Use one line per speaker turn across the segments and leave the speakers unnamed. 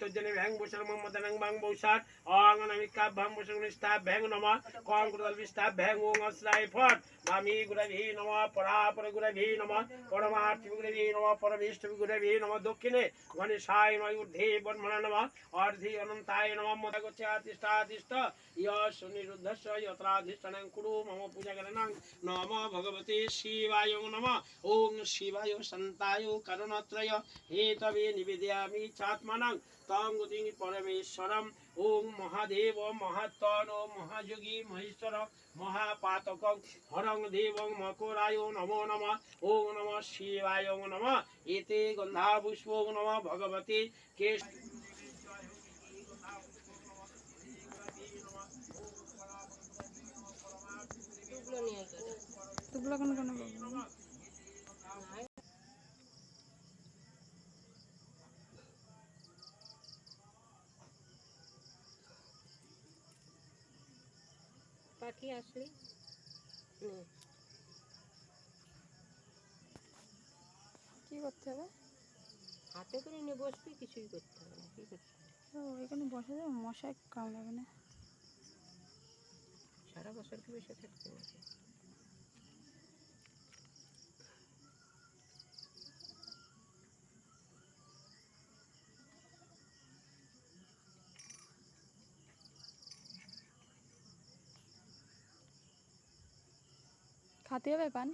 তজ্জনে ভ্যাং বসর মমদনং বাং বৌসার অং অনামিকা ভাম বসর নিষ্ঠা ভ্যাং নম কং কুদল বিষ্ঠা ভ্যাং ওং শ্রায় ফট মামি গুরভি নম পরাপর গুরভি নম পরমার্থ গুরভি নম পরমিষ্ঠ গুরভি নম দক্ষিণে গণেশায় নয় ঊর্ধ্বে বর্মণ নম অর্ধি অনন্তায় নম মদ গচ্ছাতিষ্ঠাতিষ্ঠ ইয়স নিরুদ্ধস্য যত্রাধিষ্ঠানং কুরু মম পূজাকরণং নম ভগবতে শিবায় নম ওং শিবায় সন্তায় করণত্রয় হেতবে নিবেদয়ামি চাত্মনং তং গতিং পরমেশ্বরম ওং মহাদেব মহাত্তন মহাযোগী মহেশ্বর মহাপাতক হরং দেবং মকরায় নমো নম ওং নম শিবায় নম এতে গন্ধা পুষ্প নম ভগবতে কেশ
টুকলো নিয়ে গেলে
তুবলা কোনো কোনো
পাখি আসলে।
কি করতে হবে?
হাতে করে নিয়ে বসবি কিছুই করতে হবে না কি করতে হবে
এখানে বসা যাবে? মশায় কামড়াবে না?
সারা বছর কি বসে থাকতে নাকি
খাতে হবে পান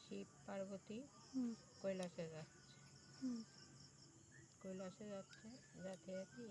শিব পার্বতী
হুম।
কৈলাসে যাচ্ছে। কৈলাসে যাচ্ছে যাতে কি